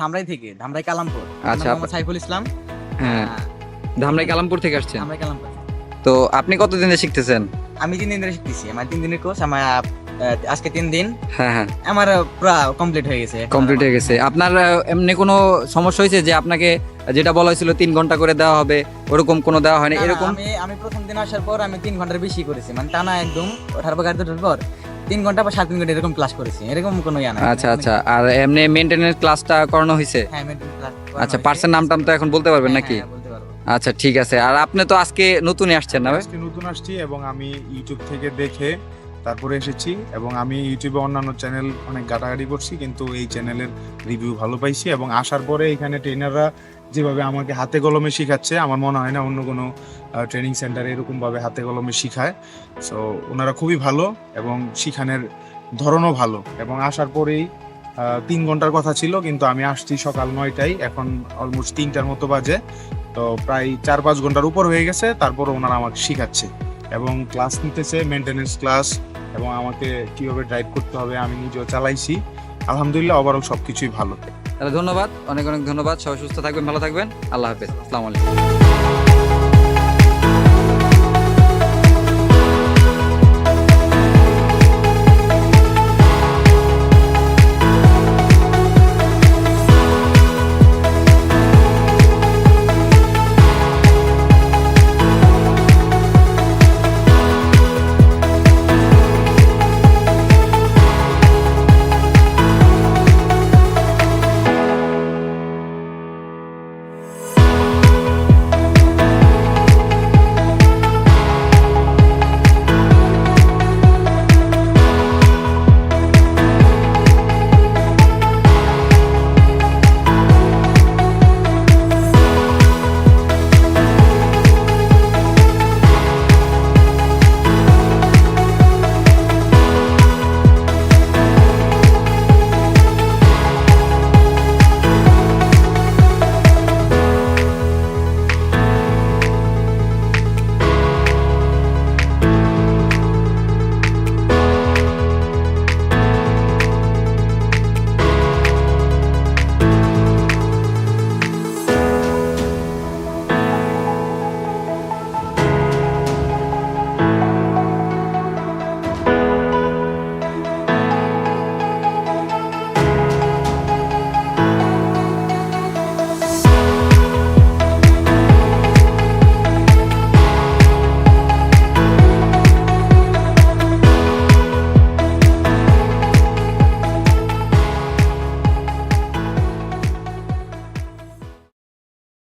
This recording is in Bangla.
ধামরাই থেকে ধামরাই কালামপুর। আচ্ছা, সাইফুল ইসলাম। হ্যাঁ ধামরাই কালামপুর থেকে আসছেন? ধামরাই কালামপুর তো আপনি ধরে শিখতেছেন? আমি তিন দিন ধরে শিখতেছি আমার তিন দিনের কোর্স আমার আজকে তিন দিন। হ্যাঁ হ্যাঁ। আমার পুরো কমপ্লিট হয়ে গেছে। কমপ্লিট হয়ে গেছে। আপনার এমনি কোনো সমস্যা হয়েছে যে আপনাকে যেটা বলা হয়েছিল তিন ঘণ্টা করে দেওয়া হবে ওরকম কোনো দেওয়া হয়নি এরকম? আমি আমি প্রথম দিন আসার পর আমি তিন ঘণ্টার বেশি করেছি মানে টানা একদম ওঠার পর গাড়িতে ওঠার পর। তিন ঘণ্টা বা সাত তিন ঘণ্টা এরকম ক্লাস করেছি এরকম কোনো ইয়া নাই আচ্ছা আচ্ছা আর এমনি মেনটেনেন্স ক্লাসটা করানো হয়েছে হ্যাঁ mental class করানো আচ্ছা হয়েছে। পার্সের নাম টাম তো এখন বলতে পারবেন হ্যাঁ, নাকি হ্যাঁ, বলতে পারব। আচ্ছা ঠিক আছে আর আপনি তো আজকে নতুন আসছেন না ভাই? আজকে নতুন আসছি এবং আমি ইউটিউব থেকে দেখে তারপরে এসেছি এবং আমি ইউটিউবে অন্যান্য চ্যানেল অনেক ঘাটাঘাটি করছি, কিন্তু এই চ্যানেলের রিভিউ ভালো পাইছি এবং আসার পরে এখানে ট্রেনাররা যেভাবে আমাকে হাতে কলমে শেখাচ্ছে, আমার মনে হয় না অন্য কোনো ট্রেনিং সেন্টারে এরকমভাবে হাতে কলমে শেখায়। সো ওনারা খুবই ভালো এবং শিখানোর ধরনও ভালো এবং আসার পরেই তিন ঘণ্টার কথা ছিল, কিন্তু আমি আসছি সকাল নয়টায়, এখন অলমোস্ট তিনটার মতো বাজে। তো প্রায় চার পাঁচ ঘণ্টার উপর হয়ে গেছে তারপর ওনারা আমাকে শিখাচ্ছে। এবং ক্লাস নিতেছে মেনটেনেন্স ক্লাস এবং আমাকে কীভাবে ড্রাইভ করতে হবে আমি নিজেও চালাইছি। আলহামদুলিল্লাহ ওভারঅল সবকিছুই ভালো। তাহলে ধন্যবাদ, অনেক অনেক ধন্যবাদ, সবাই সুস্থ থাকবেন, ভালো থাকবেন, আল্লাহ হাফেজ, আসসালামু আলাইকুম।